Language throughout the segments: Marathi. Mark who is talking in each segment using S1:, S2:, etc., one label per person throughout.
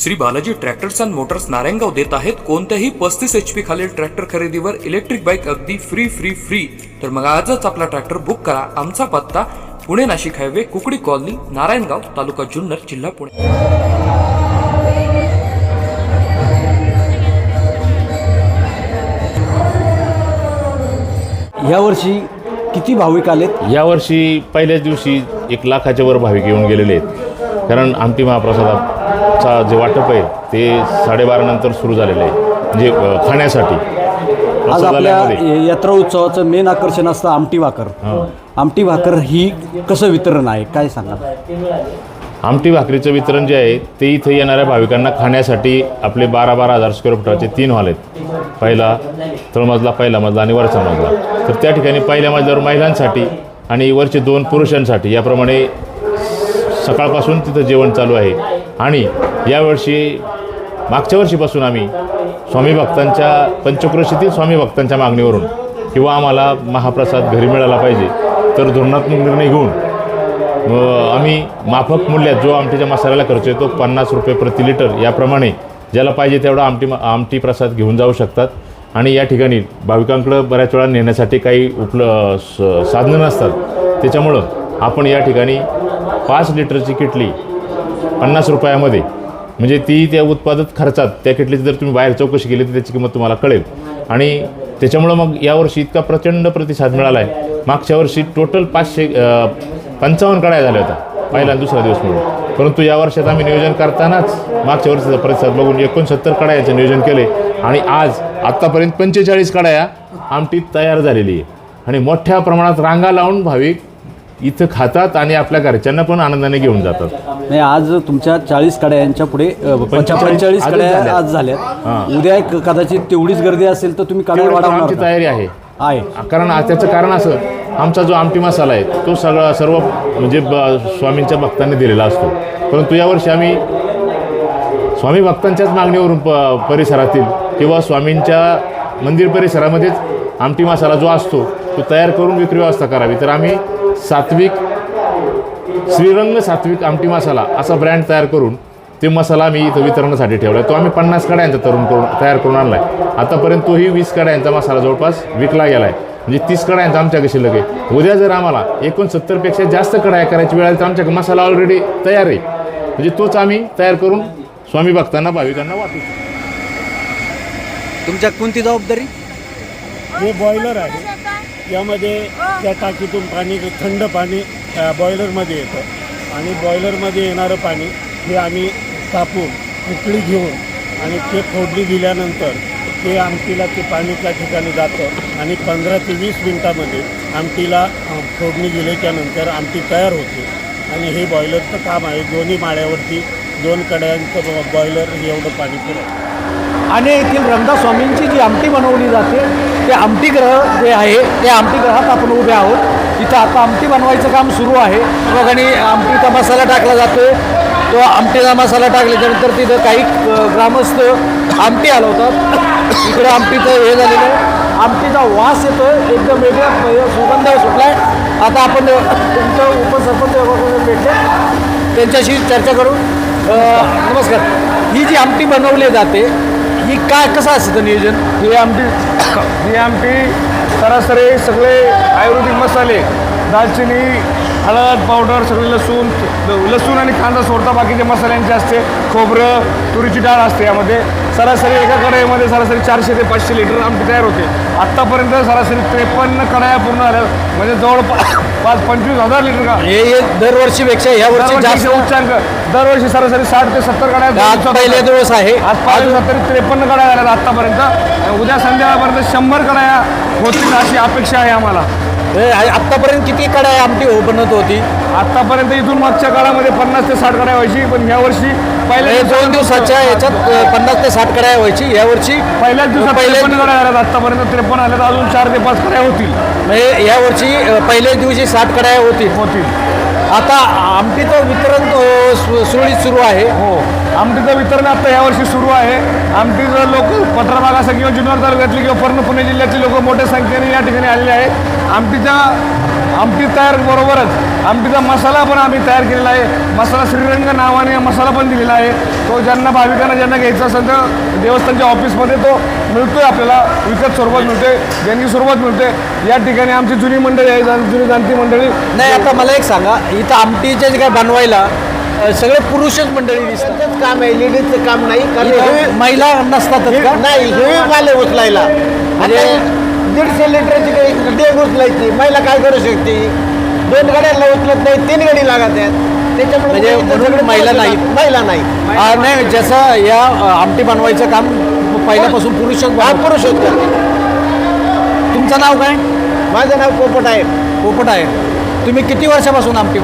S1: Shri Balaji tractors and motors Narayangaon देत आहेत. कोणत्याही पस्तीस एच पी खालील ट्रॅक्टर खरेदीवर इलेक्ट्रिक बाईक अगदी फ्री फ्री फ्री तर मग आजच आपला ट्रॅक्टर बुक करा. आमचा पत्ता पुणे नाशिक हायवे कुकडी कॉलनी नारायणगाव तालुका जुन्नर जिल्हा पुणे.
S2: यावर्षी किती भाविक आलेत?
S3: यावर्षी पहिल्याच दिवशी एक लाखाच्या वर भाविक येऊन गेलेले आहेत. कारण आमटी महाप्रसादाचा जे वाटप आहे ते साडेबारा नंतर सुरू झालेलं आहे. म्हणजे खाण्यासाठी.
S2: आज आपल्या. यात्रा उत्सवाचं मेन आकर्षण असतं आमटी भाकर. आमटी भाकर ही कसं वितरण आहे? काय सांगा?
S3: आमटी भाकरीचं वितरण जे आहे ते इथे येणाऱ्या भाविकांना खाण्यासाठी आपले बारा बारा हजार स्क्वेअर फुटाचे तीन हॉल आहेत. पहिला तळमजला पहिला मजला आणि वरचा मजला. तर त्या ठिकाणी पहिल्या मजल्यावर महिलांसाठी आणि वरचे दोन पुरुषांसाठी याप्रमाणे सकाळपासून तिथं जेवण चालू आहे. आणि यावर्षी मागच्या वर्षीपासून आम्ही स्वामी भक्तांच्या पंचक्रोशीतील स्वामी भक्तांच्या मागणीवरून किंवा आम्हाला महाप्रसाद घरी मिळाला पाहिजे तर धोरणात्मक निर्णय घेऊन आम्ही माफक मूल्यात जो आमटीच्या मसाल्याला खर्च येतो पन्नास रुपये प्रति लिटर याप्रमाणे ज्याला पाहिजे तेवढा आमटी आमटी प्रसाद घेऊन जाऊ शकतात. आणि या ठिकाणी भाविकांकडं बऱ्याच वेळा नेण्यासाठी काही उपल स- साधनं नसतात. त्याच्यामुळं आपण या ठिकाणी पाच लिटरची किटली पन्नास रुपयामध्ये. म्हणजे ती त्या उत्पादक खर्चात त्या किटलीची जर तुम्ही बाहेर चौकशी केली तर त्याची किंमत तुम्हाला कळेल. आणि त्याच्यामुळं मग यावर्षी इतका प्रचंड प्रतिसाद मिळाला आहे मागच्या वर्षी टोटल पाचशे पंचावन्न कडाया झाल्या होत्या. पहिला दुसरा दिवस म्हणून. परंतु या वर्षात आम्ही नियोजन करतानाच मागच्या वर्षीचा प्रतिसाद बघून एकोणसत्तर कड्या नियोजन केले. आणि आज आत्तापर्यंत पंचेचाळीस कडाया आमटीत तयार झालेली आहे. आणि मोठ्या प्रमाणात रांगा लावून भाविक इथं खातात आणि आपल्या घरच्यांना पण आनंदाने घेऊन जातात.
S2: नाही आज तुमच्या चाळीस कड्या यांच्या पुढे
S3: पंचेचाळीस
S2: कड्या. आज झाल्यात. उद्या एक कदाचित तेवढीच गर्दी असेल तर तुम्ही कड्या वाढवणार
S3: आमची? तयारी आहे.
S2: आहे.
S3: कारण त्याचं कारण असं आमचा जो आमटी मसाला आहे तो सगळा सर्व म्हणजे स्वामींच्या भक्तांनी दिलेला असतो. परंतु यावर्षी आम्ही स्वामी भक्तांच्याच मागणीवरून प परिसरातील किंवा स्वामींच्या मंदिर परिसरामध्येच आमटी मसाला जो असतो तो तयार करून विक्री व्यवस्था करावी. तर आम्ही सात्विक श्रीरंग सात्विक आमटी मसाला असा ब्रँड तयार करून ते मसाला आम्ही इथं वितरणासाठी ठेवला आहे तो आम्ही पन्नास कड्यांचा तरुण करून तयार करून आणला आहे आतापर्यंत तोही वीस कड्यांचा मसाला जवळपास विकला गेला आहे म्हणजे तीस कड्यांचा आमच्याकडे शिल्लक आहे. उद्या जर आम्हाला एकोणसत्तरपेक्षा जास्त कडाया करायची वेळ आली तर आमच्याकडे मसाला ऑलरेडी तयार आहे. म्हणजे तोच आम्ही तयार करून स्वामी भक्तांना भाविकांना वाटू
S2: तुमच्या कोणती जबाबदारी?
S4: हे बॉयलर आहे यामध्ये त्या टाकीतून पाणी थंड पाणी बॉयलरमध्ये येतं. आणि बॉयलरमध्ये येणारं पाणी हे आम्ही तापून उकळी घेऊन आणि ते फोडणी दिल्यानंतर ते आमटीला ते पाणी त्या ठिकाणी जातं. आणि पंधरा ते वीस मिनटामध्ये आमटीला फोडणी दिल्याच्यानंतर आमटी तयार होते. आणि हे बॉयलरचं काम आहे. दोन्ही माळ्यावरती दोन कड्यांचं बॉयलर एवढं पाणी पुरवतं.
S2: आणि येथील रंगास्वामींची जी आमटी बनवली जाते ते आमटी ग्रह जे आहे त्या आमटी ग्रहात आपण उभे आहोत. तिथं आता आमटी बनवायचं काम सुरू आहे. बघाने आमटीचा मसाला टाकला जातो तो आमटीचा मसाला टाकल्याच्यानंतर तिथं काही ग्रामस्थ आमटी हलवतात. इकडे आमटीचं हे झालेलं आहे. आमटीचा वास येतो एकदम वेगळा सुगंध सुटला आहे आता आपण तुमचं उपसरपंच वगैरे भेटले. त्यांच्याशी चर्चा करू. नमस्कार. ही जी आमटी बनवली जाते ही काय कसं असतं नियोजन?
S5: ही आमटी ही आमटी सरासरी सगळे आयुर्वेदिक मसाले दालचिनी हळद पावडर सगळे लसूण लसूण आणि कांदा सोडता बाकीचे मसाल्यांचे असते. खोबरं तुरीची डाळ असते यामध्ये. सरासरी एका कढईमध्ये सरासरी चारशे ते पाचशे लिटर आमटी तयार होते. आत्तापर्यंत सरासरी त्रेपन्न कढाया पूर्ण झाल्या. म्हणजे जवळपास पाच पंचवीस हजार लिटर का?
S2: हे दरवर्षीपेक्षा या वर्षी जास्त.
S5: उच्चांक. दरवर्षी सरासरी साठ ते सत्तर कढाया
S2: आज पहिले दिवस आहे.
S5: आज पाच दिवसात तरी त्रेपन्न कड्या झाल्यात आत्तापर्यंत. उद्या संध्याकाळपर्यंत शंभर कड्या होतील अशी अपेक्षा आहे आम्हाला.
S2: आत्तापर्यंत किती कडाय आमटी हो बनत होती?
S5: आत्तापर्यंत इथून मागच्या काळामध्ये पन्नास ते साठ कड्या व्हायची पण ह्या वर्षी पहिल्या
S2: हे दोन दिवसाच्या याच्यात पन्नास ते साठ कडाय व्हायची. या वर्षी
S5: पहिल्याच दिवसात
S2: पहिले
S5: त्रेपन्न कड्या झाल्यात आत्तापर्यंत त्रेपन्न आल्यात अजून चार ते पाच कड्या होतील.
S2: म्हणजे या वर्षी पहिल्याच दिवशी साठ कडाय होती
S5: होतील.
S2: आता आमटीचं वितरण सुरळीत सुरू आहे.
S5: हो. आमटीचं वितरण आता यावर्षी सुरू आहे. आमटीचं लोक पत्रभाग किंवा जुन्नर तालुक्यातली किंवा पूर्ण पुणे जिल्ह्यातले लोक मोठ्या संख्येने या ठिकाणी आलेले आहेत. आमटीच्या आमटी तयार बरोबरच आमटीचा मसाला पण आम्ही तयार केलेला आहे. मसाला श्रीरंग नावाने मसाला पण दिलेला आहे. तो ज्यांना भाविकांना ज्यांना घ्यायचा असेल तर देवस्थानच्या ऑफिसमध्ये तो मिळतोय आपल्याला. विकत स्वरूपात मिळते ज्यांनी स्वरूपात मिळते या ठिकाणी आमची जुनी मंडळी आहे जुनी जाणती मंडळी.
S2: नाही आता मला एक सांगा. इथं आमटीचे जे काय बनवायला सगळे पुरुषच मंडळी दिसतात.
S6: काम आहे लेडीजचं काम नाही कारण
S2: महिला नसतातच का?
S6: नाही हे माले उचलायला.
S2: म्हणजे-
S6: दीडशे लिटरची काही डेग उचलायची. महिला काय करू शकते? दोन गाड्यांना उचलत नाही तीन गाडी लागत आहेत. त्याच्यामुळे
S2: म्हणजे महिला नाहीत.
S6: महिला नाही.
S2: नाही जसं या आमटी बनवायचं काम पहिल्यापासून बनवतात.
S6: पुरुष होत.
S2: तुमचं नाव काय?
S6: माझं नाव पोपट आहे.
S2: पोपट आहे. तुम्ही किती वर्षापासून आमटी
S6: प-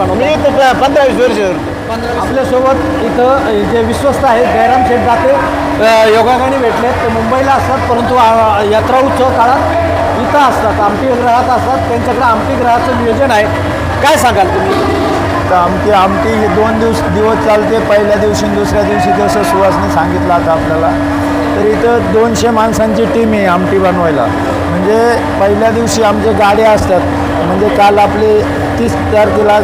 S6: पंधरा वीस वर्ष करतो.
S2: आपल्यासोबत इथं जे विश्वस्त आहेत जयराम शेठ दाते अ, योगागाने भेटलेत. ते मुंबईला असतात परंतु यात्रा उत्सव काळात इथं असतात आमटी ग्रहात असतात. त्यांच्याकडे आमटी ग्रहाचं नियोजन आहे. काय सांगाल तुम्ही?
S7: तर आमटी आमटी हे दोन दिवस दिवस चालते. पहिल्या दिवशी दुसऱ्या दिवशी जसं सुहासने सांगितलं आता आपल्याला. तर इथं दोनशे माणसांची टीम आहे आमटी बनवायला. म्हणजे पहिल्या दिवशी आमचे गाड्या असतात. म्हणजे काल आपले तीस तारखेला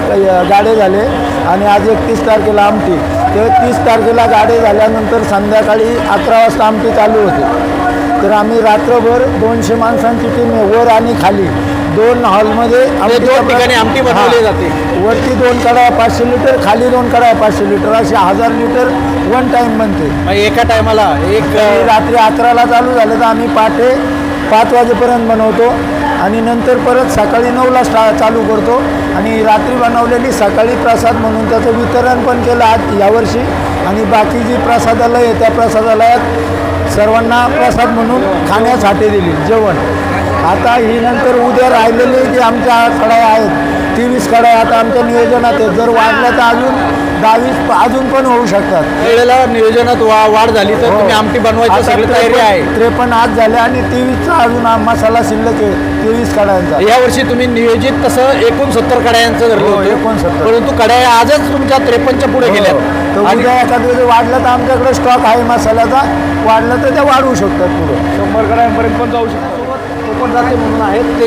S7: गाडे झाले. आणि आज एकतीस तारखेला आमटी. तर तीस तारखेला गाडे झाल्यानंतर संध्याकाळी अकरा वाजता आमटी चालू होते. तर आम्ही रात्रभर दोनशे माणसांची टीम वर आणि खाली. दोन हॉलमध्ये आमटीचा
S2: दोन ठिकाणी आमटी बनवली. जाते.
S7: वरती दोन कड्या पाचशे लिटर खाली दोन कड्या पाचशे लिटर असे हजार लिटर वन टाइम बनते.
S2: एका टायमाला एक
S7: रात्री अकराला चालू झालं तर आम्ही पहाटे पाच वाजेपर्यंत बनवतो आणि नंतर परत सकाळी नऊला स्टा चालू करतो. आणि रात्री बनवलेली सकाळी प्रसाद म्हणून त्याचं वितरण पण केलं आज यावर्षी. आणि बाकी जी प्रसादालय आहे त्या प्रसादालयात सर्वांना प्रसाद म्हणून खाण्यासाठी दिली जेवण. आता ही नंतर उद्या राहिलेली जी आमच्या कड्या आहेत तेवीस कड्या आता आमच्या नियोजनात आहेत. जर वाढल्या तर अजून दहावीस अजून पण होऊ शकतात.
S2: वेळेला नियोजनात वा वाढ झाली तर तुम्ही आमटी बनवायची सगळी तयारी आहे.
S7: त्रेपन्न आज झाले आणि तेवीसचा अजून मसाला शिल्लक आहे तेवीस कड्यांचा.
S2: यावर्षी तुम्ही नियोजित तसं एकोणसत्तर कड्यांचं धरलं
S7: हो,
S2: होतं.
S7: 69.
S2: परंतु कड्या आजच तुमच्या त्रेपन्नच्या पुढे गेल्या
S7: हो. तर उद्या एखाद वेळी वाढलं तर आमच्याकडे स्टॉक आहे मसाल्याचा. वाढलं तर त्या वाढवू शकतात पुढे.
S5: शंभर कड्यांपर्यंत पण जाऊ शकतो
S2: कोकण जाते म्हणून आहेत. ते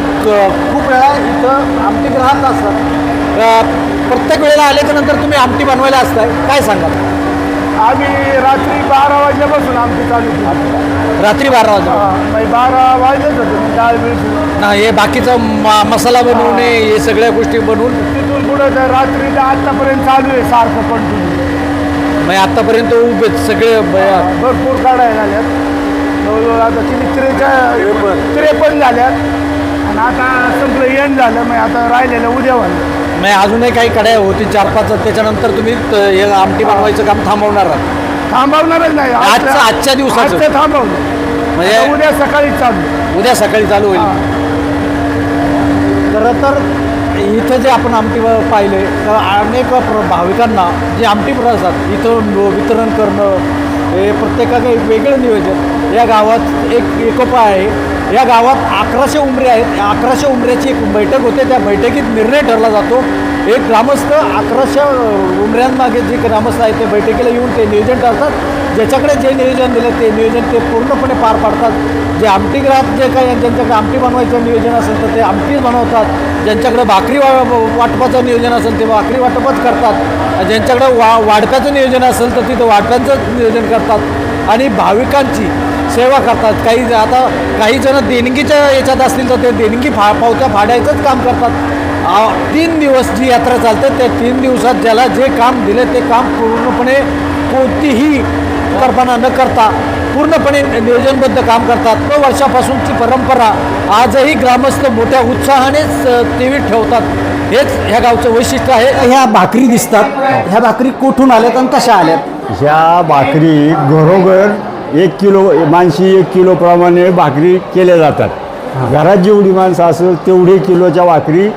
S2: खूप वेळा इथं आमटी ग्राहक असतात. प्रत्येक वेळेला आल्याच्यानंतर तुम्ही आमटी बनवायला असताय. काय सांगाल?
S5: आम्ही रात्री बारा वाजल्यापासून आमची चालू केली
S2: रात्री बारा वाजता
S5: म्हणजे बारा वाजलेच होते डाळ.
S2: ना हे बाकीचा म- मसाला बनवणे हे सगळ्या गोष्टी बनवून.
S5: तिथून पुढं तर रात्री तर आत्तापर्यंत चालू आहे सारखं कंटिन्यू
S2: म्हणजे आतापर्यंत उभे सगळे ब-
S5: भरपूर काढाय झाल्यात जवळजवळ आता तिने त्रेचा त्रेपन्न झाल्यात. आणि आता संपलं एंड झालं मग आता राहिलेलं उद्या व्हायला
S2: म्हणजे अजूनही काही कड्या होती चार पाच त्याच्यानंतर तुम्ही त- हे आमटी बनवायचं काम थांबवणार आहात.
S5: थांबवणारच नाही.
S2: आजचं- आजच्या दिवसाचं.
S5: आजचं थांबवलं.
S2: म्हणजे-
S5: आता उद्या सकाळी चालू.
S2: उद्या सकाळी चालू होईल. खरं तर इथं जे आपण आमटी व- पाहिले तर अनेक प्र- भाविकांना जे आमटी प्रसाद इथं वितरण करणं हे प्रत्येकाचं एक वेगळं नियोजन. या गावात एक एकोपा आहे. या गावात अकराशे उमरे आहेत. या अकराशे उमऱ्याची एक बैठक होते. त्या बैठकीत निर्णय ठरला जातो. एक ग्रामस्थ अकराशे उमऱ्यांमागे जे ग्रामस्थ आहेत ते बैठकीला येऊन ते नियोजन ठरतात ज्याच्याकडे जे नियोजन दिलं ते नियोजन ते पूर्णपणे पार पाडतात. जे आमटी ग्राहक जे काही ज्यांच्याकडे आमटी बनवायचं नियोजन असेल तर ते आमटीच बनवतात. ज्यांच्याकडे भाकरी वा वाटपाचं नियोजन असेल ते भाकरी वाटपच करतात. ज्यांच्याकडे वा वाढप्याचं नियोजन असेल तर तिथं वाढप्यांचं नियोजन करतात. आणि भाविकांची सेवा करतात. काही आता काही जण देणगीच्या याच्यात असतील तर ते देणगी फा पावत्या फाडायचंच काम करतात. आ, तीन दिवस जी यात्रा चालते त्या तीन दिवसात ज्याला जे काम दिले ते काम पूर्णपणे कोणतीही कल्पना न करता पूर्णपणे नियोजनबद्ध काम करतात. तो वर्षापासूनची परंपरा आजही ग्रामस्थ मोठ्या उत्साहानेच तेवीत ठेवतात. हेच ह्या गावचं वैशिष्ट्य आहे. ह्या भाकरी दिसतात. ह्या भाकरी कुठून आल्यात आणि कशा आल्यात?
S8: ह्या भाकरी घरोघर एक किलो माणशी एक किलो प्रमाणे भाकरी केल्या जातात. घरात जेवढी माणसं असेल तेवढी किलोच्या भाकरी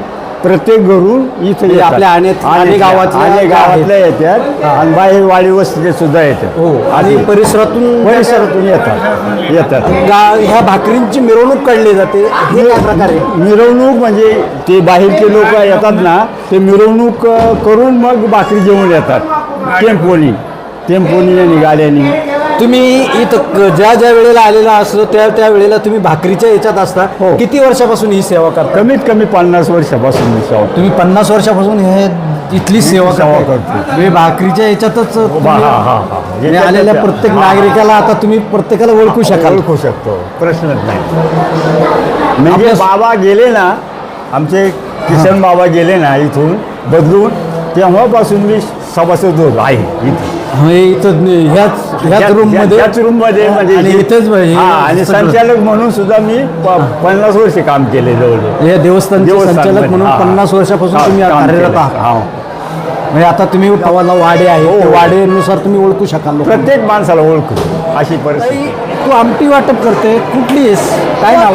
S8: प्रत्येक घरून इथे
S2: म्हणजे आपल्या अनेक- अनेक गावातल्या
S8: अनेक. गावातल्या येतात आणि बाहेर वाडी वस्तीचे सुद्धा येतात.
S2: हो. आणि परिसरातून
S8: परिसरातून येतात. येतात.
S2: ह्या भाकरींची मिरवणूक काढली जाते. प्रकारे
S8: मिरवणूक म्हणजे ते बाहेरचे लोक येतात ना ते मिरवणूक करून मग भाकरी जेवून येतात. टेम्पोनी. टेम्पोनी आणि गाड्यांनी
S2: तुम्ही इथं ज्या ज्या वेळेला आलेला असतो त्या त्या वेळेला तुम्ही भाकरीच्या याच्यात असता.
S8: हो.
S2: किती वर्षापासून ही सेवा करता?
S8: कमीत कमी पन्नास वर्षापासून मी सेवा
S2: तुम्ही पन्नास वर्षापासून हे इथली सेवा
S8: सेवा
S2: करता.
S8: करतो.
S2: म्हणजे भाकरीच्या याच्यातच तुम्ही-
S8: हा, हा, हा.
S2: म्हणजे आलेल्या प्रत्येक नागरिकाला आता तुम्ही प्रत्येकाला ओळखू शकाल.
S8: ओळखू शकतो. प्रश्नच नाही. म्हणजे बाबा गेले ना आमचे किशन बाबा गेले ना इथून बदलून तेव्हापासून मी सभासद होतो आहे इथे
S2: म्हणजे इथं ह्याच ह्याच रूममध्ये
S8: त्याच रूममध्ये म्हणजे
S2: आणि इथेच हे
S8: हा, आणि. संचालक म्हणून सुद्धा मी प- पन्नास वर्ष काम केले जवळजवळ
S2: हे देवस्थानचे
S8: देवस्थानमध्ये,
S2: संचालक म्हणून
S8: हा.
S2: पन्नास वर्षापासून
S8: हा,
S2: तुम्ही
S8: काम
S2: कार्यरत. आहात
S8: हा.
S2: म्हणजे आता तुम्ही गावाला वाडे आहे
S8: हो.
S2: त्या वाडेनुसार तुम्ही ओळखू शकाल लोकांना.
S8: प्रत्येक माणसाला ओळखू अशी परिस्थिती
S2: ताई, तू आमटी वाटप करते कुठली आहेस काय नाव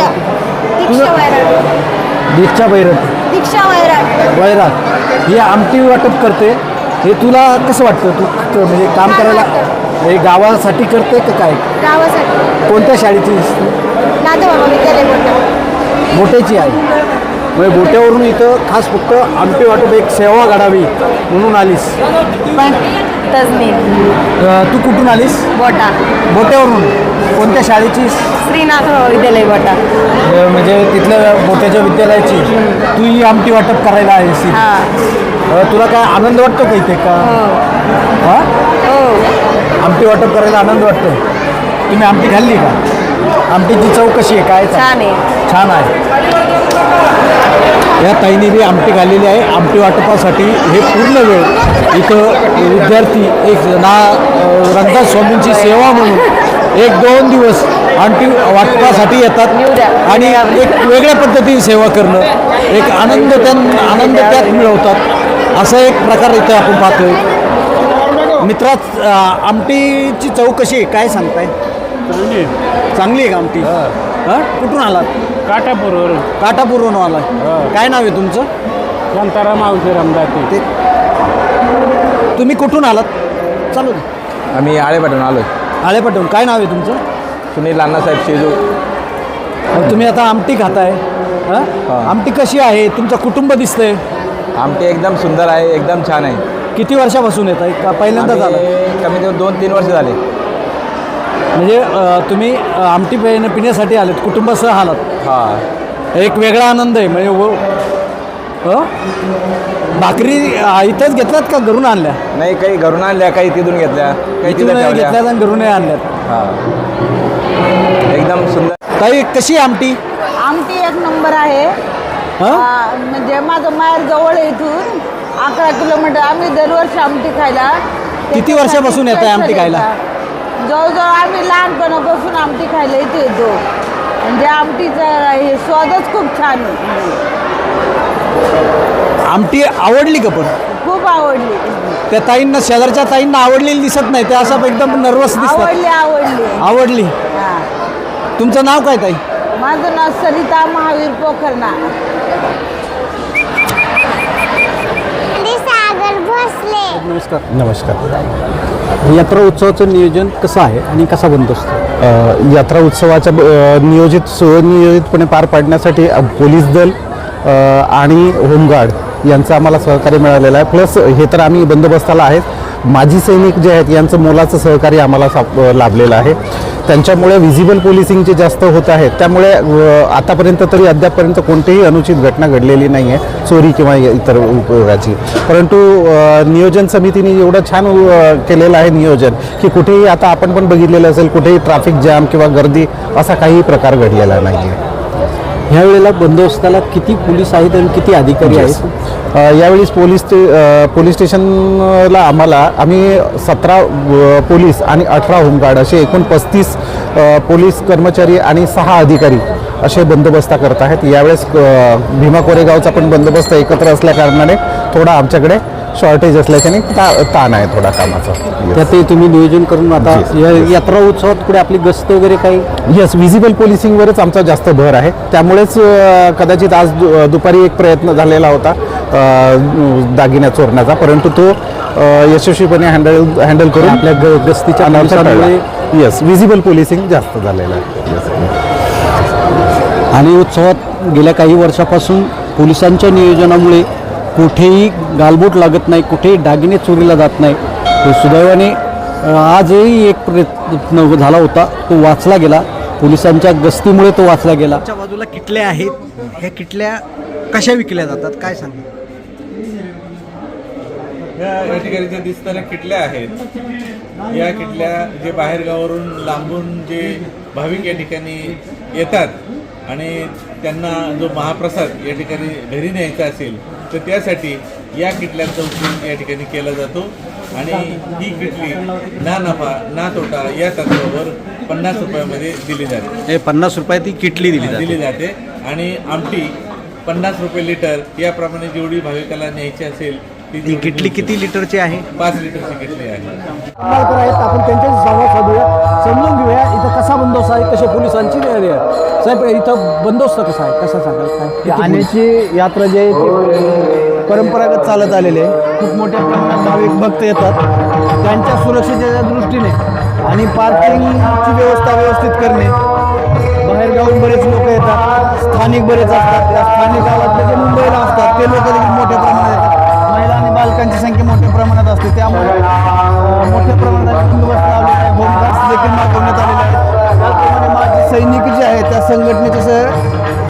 S9: दीक्षा वैराट
S2: दीक्षा बैरट
S9: दीक्षा वैराट
S2: वैराट ही आमटी वाटप करते. हे तुला कसं वाटतं? तू म्हणजे काम करायला. हे गावासाठी करते का काय?
S9: गावासाठी.
S2: कोणत्या शाळेची? आहेस तू?
S9: नाथबाबा विद्यालय मोठं.
S2: गोट्याची आहे. म्हणजे गोट्यावरून इथं खास फक्त आमटी वाटप एक सेवा घडावी म्हणून आलीस.
S9: पण तजनी
S2: अ, तू कुठून आलीस?
S9: बोटा.
S2: बोट्यावरून. कोणत्या शाळेची
S9: श्रीनाथ विद्यालय बोटा.
S2: अ, म्हणजे तिथल्या बोट्याच्या विद्यालयाची. तू ही आमटी वाटप करायला आहेस इथे.
S9: हा.
S2: अ, तुला काय आनंद वाटतो का इथे का? हा?
S9: हो.
S2: आमटी वाटप करायला आनंद वाटतो. तुम्ही आमटी खाल्ली का? आमटीची चव कशी आहे काय
S9: छान आहे.
S2: छान आहे. या ताईने बी आमटी खाल्लेली आहे. आमटी वाटपासाठी हे पूर्ण वेळ इथं विद्यार्थी एक ना रंगदास स्वामींची सेवा म्हणून एक दोन दिवस आमटी वाटपासाठी येतात आणि एक वेगळ्या पद्धतीने सेवा करणं एक आनंद त्यां आनंद त्यात मिळवतात. असा एक प्रकार इथं आपण पाहतोय. मित्रात आमटीची चव कशी आहे. काय सांगताय? चांगली आहे का आमटी? हां. कुठून आलात?
S4: काटापूरवरून.
S2: काटापूरवरून आलाय. काय नाव आहे तुमचं?
S4: शांताराम औषध रामदाते.
S2: ते तुम्ही कुठून आलात? चालू दे.
S10: आम्ही आळेपाटून आलो
S2: आळेपाटून. काय नाव आहे तुमचं?
S10: सुनील अण्णासाहेब शेजू.
S2: मग तुम्ही आता आमटी खाताय. हां? आमटी कशी आहे? तुमचं कुटुंब दिसतंय.
S10: आमटे एकदम सुंदर आहे एकदम छान आहे.
S2: किती वर्षापासून येत आहे का पहिल्यांदाच आला
S10: आम्ही कमीत कमी दोन तीन वर्ष झाले.
S2: म्हणजे अ, तुम्ही अ, आमटी पिण्या पिण्यासाठी आलेत कुटुंबासह आलात.
S10: हां.
S2: एक वेगळा आनंद आहे म्हणजे व अ? भाकरी अ, इथंच घेतल्यात का घरून आणल्या?
S10: नाही काही घरून आणल्या काही तिथून घेतल्या काही
S2: इथून
S10: तिथं ठेवल्या.
S2: घेतल्यात आणि घरूनही आणल्यात.
S10: हां. एकदम सुंदर.
S2: काही कशी आहे आमटी?
S9: आमटी एक नंबर आहे.
S2: हां?
S9: आ, म्हणजे माझं माहेर जवळ आहे इथून. अकरा किलोमीटर. आम्ही दरवर्षी आमटी खायला.
S2: किती वर्षापासून येताय आमटी खायला?
S9: जवळजवळ आम्ही लहानपणापासून आमटी खायला इथे येतो. म्हणजे आमटीचा हे स्वादच खूप छान आहे.
S2: आमटी आवडली का पण?
S9: खूप आवडली.
S2: त्या ताईंना शेजारच्या ताईंना आवडलेली दिसत नाही त्या असं एकदम नर्वस दिसतात.
S9: आवडली आवडली.
S2: आवडली.
S9: हा.
S2: तुमचं नाव काय ताई?
S9: माझं नाव सरिता महावीर पोखरणा
S2: नमस्कार.
S11: नमस्कार.
S2: यात्रा उत्सवाचं नियोजन कसं आहे आणि कसा बंदोबस्त
S11: अ, यात्रा उत्सवाच्या नियोजित सुनियोजितपणे पार पाडण्यासाठी पोलीस दल आणि होमगार्ड यांचं आम्हाला सहकार्य मिळालेलं आहे. प्लस हे तर आम्ही बंदोबस्ताला आहेत. माजी सैनिक जे आहेत यांचं मोलाचं सहकार्य आम्हाला साप लाभलेलं आहे. त्यांच्यामुळे व्हिजिबल पोलिसिंग जे जास्त होत आहेत त्यामुळे आतापर्यंत तरी अद्यापपर्यंत कोणतीही अनुचित घटना घडलेली नाही आहे चोरी किंवा इतर उपयोगाची. परंतु नियोजन समितीने एवढं छान केलेलं आहे नियोजन की कुठेही आता आपण पण बघितलेलं असेल कुठेही ट्रॅफिक जॅम किंवा गर्दी असा काही प्रकार घडलेला नाही आहे
S2: ह्यावेळेला बंदोबस्ताला किती पोलीस आहेत आणि किती अधिकारी आहेत?
S11: अ, यावेळी पोलीस स्टे पोलीस स्टेशनला आम्हाला आम्ही सतरा पोलीस आणि अठरा होमगार्ड असे एकूण पस्तीस पोलीस कर्मचारी आणि सहा अधिकारी असे बंदोबस्त करत आहेत. यावेळेस भीमा कोरेगावचा पण बंदोबस्त एकत्र असल्याकारणाने थोडा आमच्याकडे शॉर्टेज असल्याच्याने ता ताण आहे थोडा कामाचा.
S2: त्यातही तुम्ही नियोजन करून आता या यात्रा उत्सवात कुठे आपली गस्त वगैरे काही?
S11: येस विजिबल पोलिसिंगवरच आमचा जास्त भर आहे. त्यामुळेच अ, कदाचित आज दु दुपारी एक प्रयत्न झालेला होता अ, दागिन्या चोरण्याचा. परंतु तो अ, यशस्वीपणे हँडल हँडल करून
S2: आपल्या ग- गस्तीच्या पोलिसांमुळे
S11: येस विजिबल पोलिसिंग जास्त झालेलं आहे. Yes.
S2: आणि उत्सवात गेल्या काही वर्षापासून पोलिसांच्या नियोजनामुळे कुठेही गालबोट लागत नाही कुठेही दागिने चोरीला जात नाही. हे सुदैवाने आजही एक प्रयत्न झाला होता. तो वाचला गेला. पोलिसांच्या गस्तीमुळे तो वाचला गेला.
S12: च्या बाजूला किटल्या आहेत. ह्या किटल्या कशा विकल्या जातात? काय सांगा?
S13: या या ठिकाणी ज्या दिसणाऱ्या किटल्या आहेत या किटल्या जे बाहेरगावावरून लांबून जे भाविक या ठिकाणी येतात आणि त्यांना जो महाप्रसाद या ठिकाणी घरी न्यायचा असेल तर त्यासाठी या किटल्यांचा उपयोग या ठिकाणी केला जातो. आणि ही किटली ना नफा ना तोटा या तत्वावर पन्नास रुपयामध्ये दिली जाते.
S12: हे पन्नास रुपयात ती किटली दिली जाते.
S13: दिली जाते. आणि आमटी पन्नास रुपये लिटर याप्रमाणे जेवढी भाविकाला न्यायची असेल ती
S12: ती किटली किती लिटरची आहे?
S13: पाच लिटरची किटली आहे.
S2: आहेत आपण त्यांच्याशी संवाद साधूया. समजून घेऊया इथं कसा बंदोबस्त आहे कसे पोलिसांची तयारी आहे? साहेब इथं बंदोबस्त कसा आहे? कसा सांगाल? काय?
S14: आण्याची यात्रा जी आहे ती परंपरागत चालत आलेली आहे. खूप मोठ्या प्रमाणात भाविक भक्त येतात. त्यांच्या सुरक्षेच्या दृष्टीने आणि पार्किंगची व्यवस्था व्यवस्थित करणे. बाहेरगावून बरेच लोक येतात स्थानिक बरेच असतात. त्या स्थानिक गावातले जे मुंबईला असतात ते लोक देखील मोठ्या प्रमाणात येतात. बालकांची संख्या मोठ्या प्रमाणात असते. त्यामुळे मोठ्या प्रमाणात बंदोबस्त लावलेला आहे होमगार्ड्स देखील मागवण्यात आलेले आहेत. त्याचप्रमाणे माझे सैनिक जे आहेत त्या संघटनेचे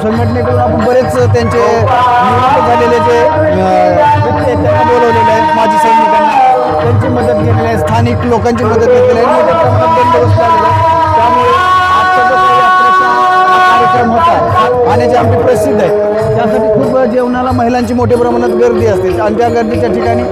S14: संघटनेकडून आपण बरेच त्यांचे निवृत्त झालेले जे व्यक्ती आहेत त्यांना बोलवलेले आहेत. माझी सैनिकांना त्यांची मदत घेतलेली आहे. स्थानिक लोकांची मदत घेतलेली आहे. मोठ्या प्रमाणात बंदोबस्त लावलेला आहे. त्यामुळे जे आमची प्रसिद्ध आहे त्यासाठी खूप जेवणाला महिलांची मोठ्या प्रमाणात गर्दी असते. आणि त्या गर्दीच्या ठिकाणी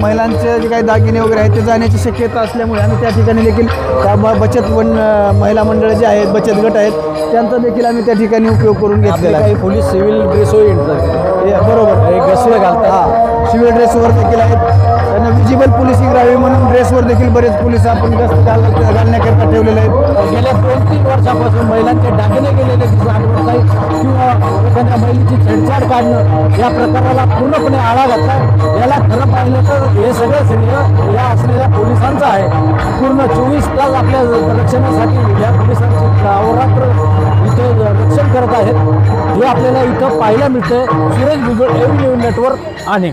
S14: महिलांचे जे काही दागिने वगैरे आहेत ते जाण्याची शक्यता असल्यामुळे आम्ही त्या ठिकाणी देखील त्या बचत वन महिला मंडळ जे आहेत बचत गट आहेत त्यांचा देखील आम्ही त्या ठिकाणी उपयोग करून घेतलेला आहे.
S2: पोलीस सिव्हिल ड्रेस होईल
S14: हे बरोबर.
S2: गस्तीला घालतात.
S14: हां. सिव्हिल ड्रेसवर देखील आहेत. त्यांना विजिबल पोलिसिंग राहावी म्हणून ड्रेसवर देखील बरेच पोलीस आपण गस्त घाल घालण्याकरता ठेवलेले आहेत.
S2: गेल्या दोन तीन वर्षापासून महिलांचे दागिने गेलेले दिसून आढळत नाही किंवा एखाद्या महिलेची छेडछाड काढणं या प्रकाराला पूर्णपणे आळा घातला याला खरं पाहिलं तर हे सगळं श्रेय या असलेल्या पोलिसांचं आहे. पूर्ण चोवीस तास आपल्या रक्षणासाठी या पोलिसांची अहोरात्र इथे रक्षण करत आहेत. हे आपल्याला इथं पाहायला मिळतं सुरेश बिगड एव्ह न्यूज नेटवर्क आणि